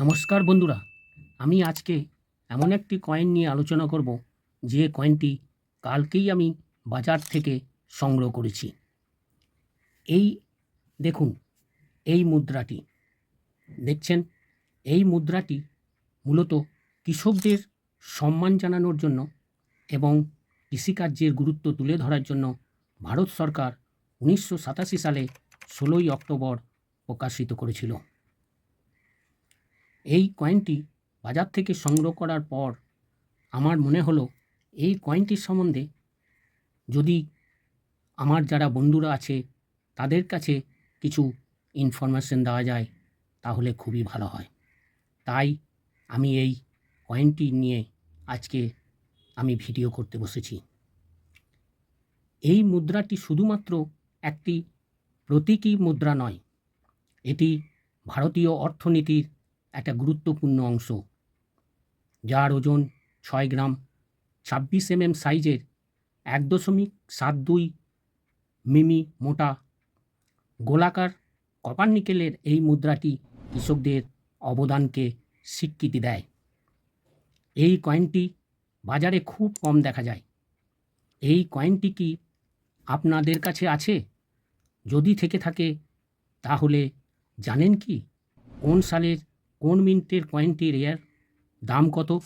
নমস্কার বন্ধুরা, আমি আজকে এমন একটি কয়েন নিয়ে আলোচনা করব, যে কয়েনটি কালকেই আমি বাজার থেকে সংগ্রহ করেছি। এই দেখুন, এই মুদ্রাটি, দেখছেন? এই মুদ্রাটি মূলত কৃষকদের সম্মান জানানোর জন্য এবং কৃষিকার্যের গুরুত্ব তুলে ধরার জন্য ভারত সরকার উনিশশো সাতাশি সালে ষোলোই অক্টোবর প্রকাশিত করেছিল। এই কয়েনটি বাজার থেকে সংগ্রহ করার পর আমার মনে হলো, এই কয়েনটির সম্বন্ধে যদি আমার যারা বন্ধুরা আছে, তাদের কাছে কিছু ইনফরমেশন দেওয়া যায়, তাহলে খুবই ভালো হয়। তাই আমি এই কয়েনটি নিয়ে আজকে আমি ভিডিও করতে বসেছি। এই মুদ্রাটি শুধুমাত্র একটি প্রতীকী মুদ্রা নয়, এটি ভারতীয় অর্থনীতির একটা গুরুত্বপূর্ণ অংশ, যার ওজন ছয় গ্রাম, ছাব্বিশ এমএম সাইজের এক দশমিক সাত দুই মিমি মোটা গোলাকার কপার নিকেলের এই মুদ্রাটি কৃষকদের অবদানকে স্বীকৃতি দেয়। এই কয়েনটি বাজারে খুব কম দেখা যায়। এই কয়েনটি কি আপনাদের কাছে আছে? যদি থেকে থাকে, তাহলে জানেন কি? কোন সালের কোন মিন্টের কয়েনটির এর দাম কত?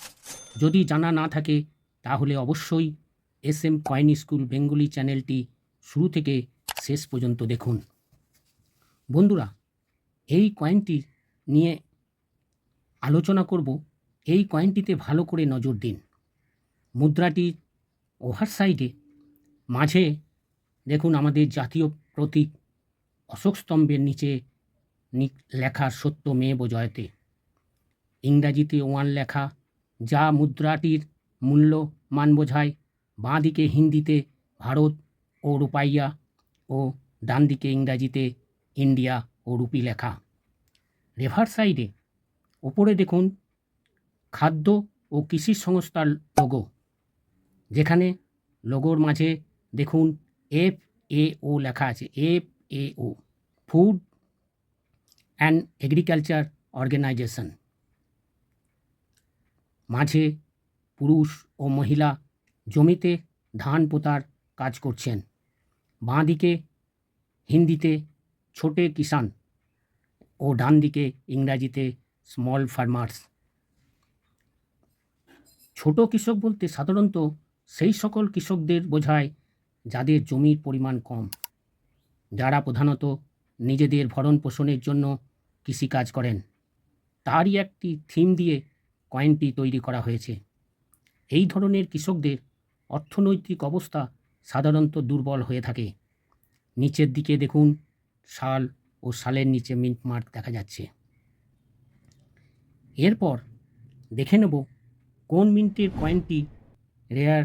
যদি জানা না থাকে, তাহলে অবশ্যই S M coin school Bengali চ্যানেলটি শুরু থেকে শেষ পর্যন্ত দেখুন। বন্ধুরা, এই কয়েনটি নিয়ে আলোচনা করব। এই কয়েনটিতে ভালো করে নজর দিন। মুদ্রাটি ওভার সাইডে, মাঝে দেখুন আমাদের জাতীয় প্রতীক অশোক স্তম্ভের নিচে লেখা সত্য মেব জয়তে ইংরাজিতে ওয়ান লেখা, যা মুদ্রাটির মূল্য মান বোঝায়। বাঁ দিকে হিন্দিতে ভারত ও রূপাইয়া ও ডান দিকে ইংরাজিতে ইন্ডিয়া ও রুপি লেখা। রেভার সাইডে ওপরে দেখুন, খাদ্য ও কৃষি সংস্থার লোগো যেখানে লোগোর মাঝে দেখুন এফ এ ও লেখা আছে F A O food and agriculture organization মাঝে পুরুষ ও মহিলা জমিতে ধান পোতার কাজ করছেন। বাঁ দিকে হিন্দিতে ছোটে কিষান ও ডান দিকে ইংরাজিতে স্মল ফার্মার্স ছোট কৃষক বলতে সাধারণত সেই সকল কৃষকদের বোঝায় যাদের জমির পরিমাণ কম, যারা প্রধানত নিজেদের ভরণ পোষণের জন্য কৃষিকাজ করেন। তারই একটি থিম দিয়ে কয়েনটি তৈরি করা হয়েছে। এই ধরনের কৃষকদের অর্থনৈতিক অবস্থা সাধারণত দুর্বল হয়ে থাকে। নিচের দিকে দেখুন সাল ও সালের নিচে মিন্ট মার্ক দেখা যাচ্ছে। এরপর দেখে নেব কোন মিন্টের কয়েনটি রেয়ার।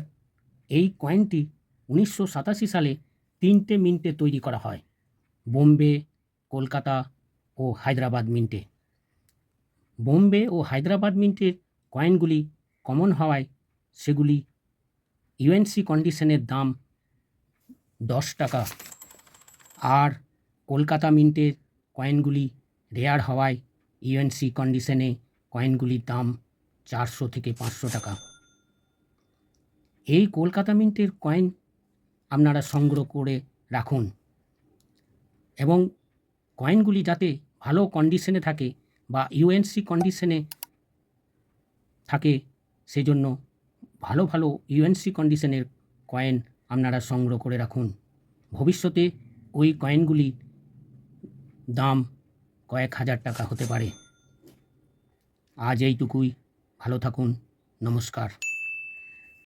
এই কয়েনটি উনিশশো সাতাশি সালে তিনটে মিন্টে তৈরি করা হয়, বোম্বে, কলকাতা ও হায়দ্রাবাদ মিন্টে। বোম্বে ও হায়দ্রাবাদ মিন্টের কয়েনগুলি কমন হওয়ায় সেগুলি ইউএনসি কন্ডিশনের দাম দশ টাকা। আর কলকাতা মিন্টের কয়েনগুলি রেয়ার হওয়ায় ইউএনসি কন্ডিশনে কয়েনগুলির দাম চারশো থেকে পাঁচশো টাকা। এই কলকাতা মিন্টের কয়েন আপনারা সংগ্রহ করে রাখুন। এবং কয়েনগুলি যাতে ভালো কন্ডিশনে থাকে বা ইউএনসি কন্ডিশনে থাকে, সেজন্য ভালো ভালো ইউএনসি কন্ডিশনের কয়েন আপনারা সংগ্রহ করে রাখুন। ভবিষ্যতে ওই কয়েনগুলি দাম কয়েক হাজার টাকা হতে পারে। আজ এইটুকুই, ভালো থাকুন, নমস্কার।